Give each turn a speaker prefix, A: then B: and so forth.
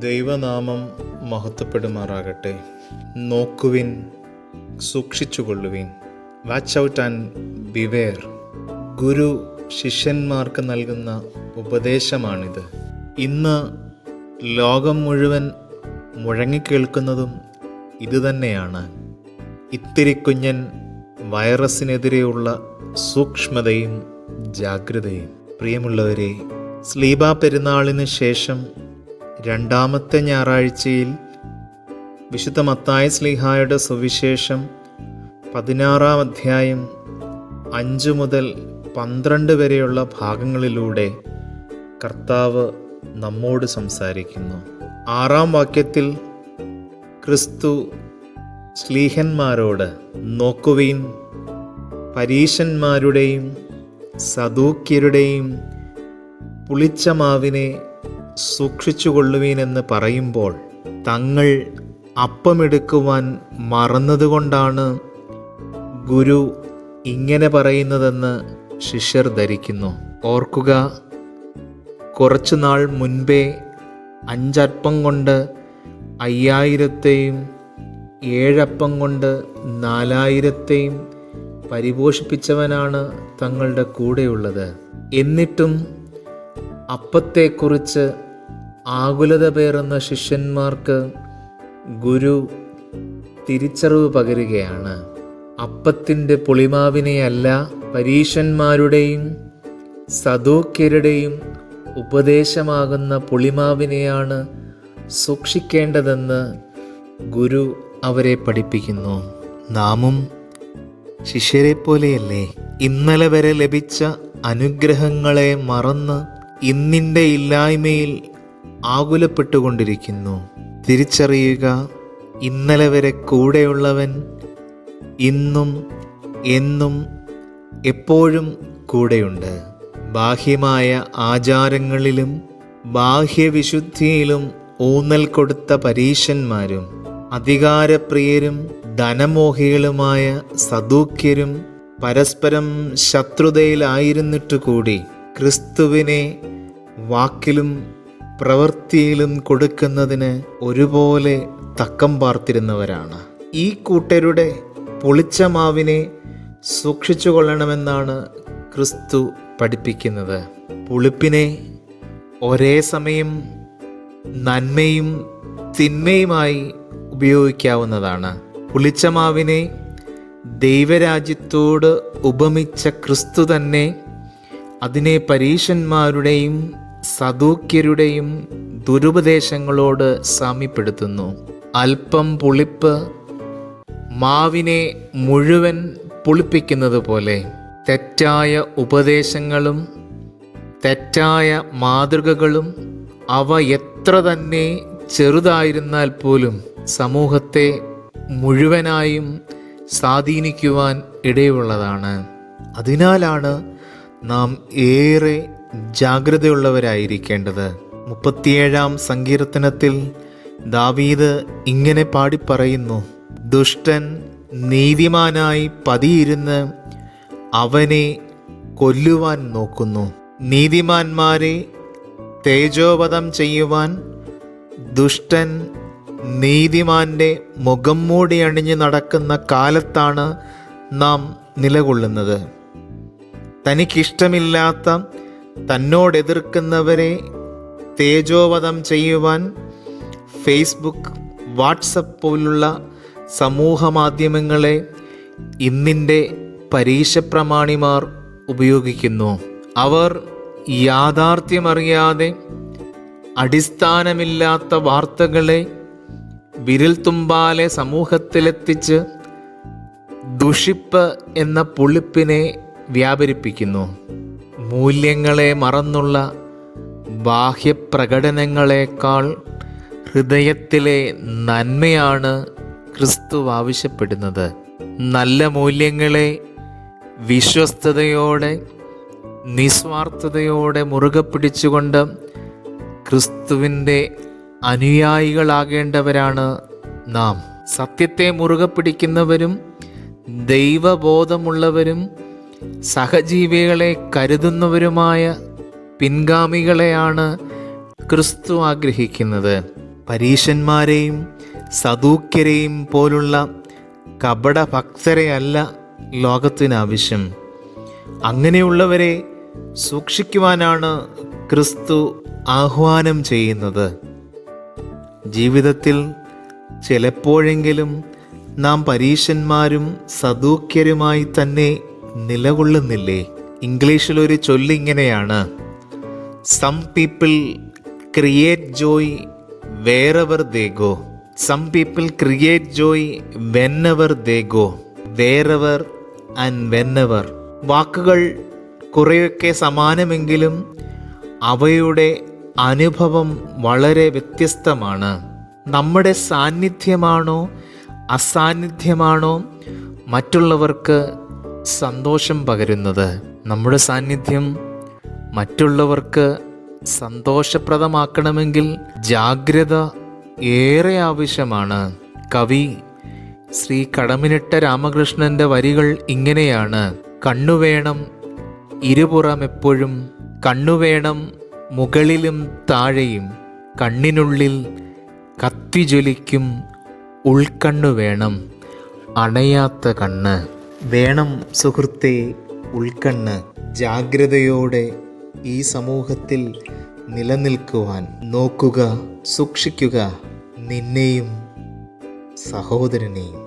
A: ദൈവനാമം മഹത്വപ്പെടുമാറാകട്ടെ. നോക്കുവിൻ സൂക്ഷിച്ചുകൊള്ളുവിൻ. വാച്ച് ഔട്ട് ആൻഡ് ബിവെയർ ഗുരു ശിഷ്യന്മാർക്ക് നൽകുന്ന ഉപദേശമാണിത്. ഇന്ന് ലോകം മുഴുവൻ മുഴങ്ങിക്കേൾക്കുന്നതും ഇതുതന്നെയാണ്. ഇത്തിരി കുഞ്ഞൻ വൈറസിനെതിരെയുള്ള സൂക്ഷ്മതയും ജാഗ്രതയും. പ്രിയമുള്ളവരെ സ്ലീബ പെരുന്നാളിന് ശേഷം രണ്ടാമത്തെ ഞായറാഴ്ചയിൽ വിശുദ്ധ മത്തായ സ്ലീഹായുടെ സുവിശേഷം പതിനാറാം അധ്യായം അഞ്ച് മുതൽ പന്ത്രണ്ട് വരെയുള്ള ഭാഗങ്ങളിലൂടെ കർത്താവ് നമ്മോട് സംസാരിക്കുന്നു. ആറാം വാക്യത്തിൽ ക്രിസ്തു സ്ലീഹന്മാരോട് നോക്കുവീൻ പരീശന്മാരുടെയും സദൂക്യരുടെയും പുളിച്ച മാവിനെ സൂക്ഷിച്ചുകൊള്ളുവീനെന്ന് പറയുമ്പോൾ തങ്ങൾ അപ്പമെടുക്കുവാൻ മറന്നതുകൊണ്ടാണ് ഗുരു ഇങ്ങനെ പറയുന്നതെന്ന് ശിഷ്യർ ധരിക്കുന്നു. ഓർക്കുക കുറച്ചു നാൾ മുൻപേ അഞ്ചപ്പം കൊണ്ട് അയ്യായിരത്തെയും ഏഴപ്പം കൊണ്ട് നാലായിരത്തെയും പരിപോഷിപ്പിച്ചവനാണ് തങ്ങളുടെ കൂടെയുള്ളത്. എന്നിട്ടും അപ്പത്തെക്കുറിച്ച് ആകുലത പേറുന്ന ശിഷ്യന്മാർക്ക് ഗുരു തിരിച്ചറിവ് പകരുകയാണ്. അപ്പത്തിന്റെ പുളിമാവിനെയല്ല പരീശന്മാരുടെയും സദോക്യരുടെയും ഉപദേശമാകുന്ന പുളിമാവിനെയാണ് സൂക്ഷിക്കേണ്ടതെന്ന് ഗുരു അവരെ പഠിപ്പിക്കുന്നു. നാമും ശിഷ്യരെ പോലെയല്ലേ ഇന്നലെ വരെ ലഭിച്ച അനുഗ്രഹങ്ങളെ മറന്ന് ഇന്നിന്റെ ഇല്ലായ്മയിൽ ആകുലപ്പെട്ടുകൊണ്ടിരിക്കുന്നു. തിരിച്ചറിയുക ഇന്നലെ വരെ കൂടെയുള്ളവൻ ഇന്നും എന്നും എപ്പോഴും കൂടെയുണ്ട്. ബാഹ്യമായ ആചാരങ്ങളിലും ബാഹ്യവിശുദ്ധിയിലും ഊന്നൽ കൊടുത്ത പരീശന്മാരും അധികാരപ്രിയരും ധനമോഹികളുമായ സദൂക്യരും പരസ്പരം ശത്രുതയിലായിരുന്നിട്ടു കൂടി ക്രിസ്തുവിനെ വാക്കിലും പ്രവൃത്തിയിലും കൊടുക്കുന്നതിന് ഒരുപോലെ തക്കം പാർത്തിരുന്നവരാണ്. ഈ കൂട്ടരുടെ പൊളിച്ച മാവിനെ സൂക്ഷിച്ചു കൊള്ളണമെന്നാണ് ക്രിസ്തു പഠിപ്പിക്കുന്നത്. പുളിപ്പിനെ ഒരേ സമയം നന്മയും തിന്മയുമായി ഉപയോഗിക്കാവുന്നതാണ്. പുളിച്ച മാവിനെ ദൈവരാജ്യത്തോട് ഉപമിച്ച ക്രിസ്തു തന്നെ അതിനെ പരീശന്മാരുടെയും സദൂക്യരുടെയും ദുരുപദേശങ്ങളോട് സാമ്യപ്പെടുത്തുന്നു. അല്പം പുളിപ്പ് മാവിനെ മുഴുവൻ പുളിപ്പിക്കുന്നത് പോലെ തെറ്റായ ഉപദേശങ്ങളും തെറ്റായ മാതൃകകളും അവ എത്ര തന്നെ ചെറുതായിരുന്നാൽ പോലും സമൂഹത്തെ മുഴുവനായും സ്വാധീനിക്കുവാൻ ഇടയുള്ളതാണ്. അതിനാലാണ് നാം ഏറെ ജാഗ്രതയുള്ളവരായിരിക്കേണ്ടത്. മുപ്പത്തിയേഴാം സങ്കീർത്തനത്തിൽ ദാവീദ് ഇങ്ങനെ പാടിപ്പറയുന്നു ദുഷ്ടൻ നീതിമാനായി പതിയിരുന്ന് അവനെ കൊല്ലുവാൻ നോക്കുന്നു. നീതിമാന്മാരെ തേജോവധം ചെയ്യുവാൻ ദുഷ്ടൻ നീതിമാന്റെ മുഖം മൂടി അണിഞ്ഞ് നടക്കുന്ന കാലത്താണ് നാം നിലകൊള്ളുന്നത്. തനിക്കിഷ്ടമില്ലാത്ത തന്നോടെതിർക്കുന്നവരെ തേജോവധം ചെയ്യുവാൻ ഫേസ്ബുക്ക് വാട്സപ്പ് പോലുള്ള സമൂഹ മാധ്യമങ്ങളെ ഇന്നിന്റെ പരീക്ഷപ്രമാണിമാർ ഉപയോഗിക്കുന്നു. അവർ യാഥാർത്ഥ്യമറിയാതെ അടിസ്ഥാനമില്ലാത്ത വാർത്തകളെ വിരൽത്തുമ്പാലെ സമൂഹത്തിലെത്തിച്ച് ദുഷിപ്പ് എന്ന പുളിപ്പിനെ വ്യാപരിപ്പിക്കുന്നു. മൂല്യങ്ങളെ മറന്നുള്ള ബാഹ്യപ്രകടനങ്ങളെക്കാൾ ഹൃദയത്തിലെ നന്മയാണ് ക്രിസ്തു ആവശ്യപ്പെടുന്നത്. നല്ല മൂല്യങ്ങളെ വിശ്വസ്തയോടെ നിസ്വാർത്ഥതയോടെ മുറുകെ പിടിച്ചുകൊണ്ട് ക്രിസ്തുവിന്റെ അനുയായികളാകേണ്ടവരാണ് നാം. സത്യത്തെ മുറുകെ പിടിക്കുന്നവരും ദൈവബോധമുള്ളവരും സഹജീവികളെ കരുതുന്നവരുമായ പിൻഗാമികളെയാണ് ക്രിസ്തു ആഗ്രഹിക്കുന്നത്. പരീശന്മാരെയും സദൂക്യരെയും പോലുള്ള കപടഭക്തരെയല്ല ലോകത്തിനാവശ്യം. അങ്ങനെയുള്ളവരെ സൂക്ഷിക്കുവാനാണ് ക്രിസ്തു ആഹ്വാനം ചെയ്യുന്നത്. ജീവിതത്തിൽ ചിലപ്പോഴെങ്കിലും നാം പരീശന്മാരും സദൂക്യരുമായി തന്നെ നിലകൊള്ളുന്നില്ലേ? ഇംഗ്ലീഷിലൊരു ചൊല്ലിങ്ങനെയാണ് some people create joy wherever they go some people create joy whenever they go wherever and whenever വാക്കുകൾ കുറേയൊക്കെ സമാനമെങ്കിലും അവയുടെ അനുഭവം വളരെ വ്യത്യസ്തമാണ്. നമ്മുടെ സാന്നിധ്യമാണോ അസാന്നിധ്യമാണോ? മറ്റുള്ളവർക്ക് സന്തോഷം പകരുന്നത്. നമ്മുടെ സാന്നിധ്യം മറ്റുള്ളവർക്ക് സന്തോഷപ്രദമാക്കണമെങ്കിൽ ജാഗ്രത ഏറെ ആവശ്യമാണ്. കവി ശ്രീ കടമിനിട്ട രാമകൃഷ്ണന്റെ വരികൾ ഇങ്ങനെയാണ്. കണ്ണുവേണം ഇരുപുറം എപ്പോഴും കണ്ണുവേണം മുകളിലും താഴെയും കണ്ണിനുള്ളിൽ കത്തിജ്വലിക്കും ഉൾക്കണ്ണു വേണം അണയാത്ത കണ്ണ്. വേണം സുഹൃത്തെ ഉൾക്കണ്ണ് ജാഗ്രതയോടെ ഈ സമൂഹത്തിൽ നിലനിൽക്കുവാൻ നോക്കുക സൂക്ഷിക്കുക. നിന്നെയും സഹോദരനെയും.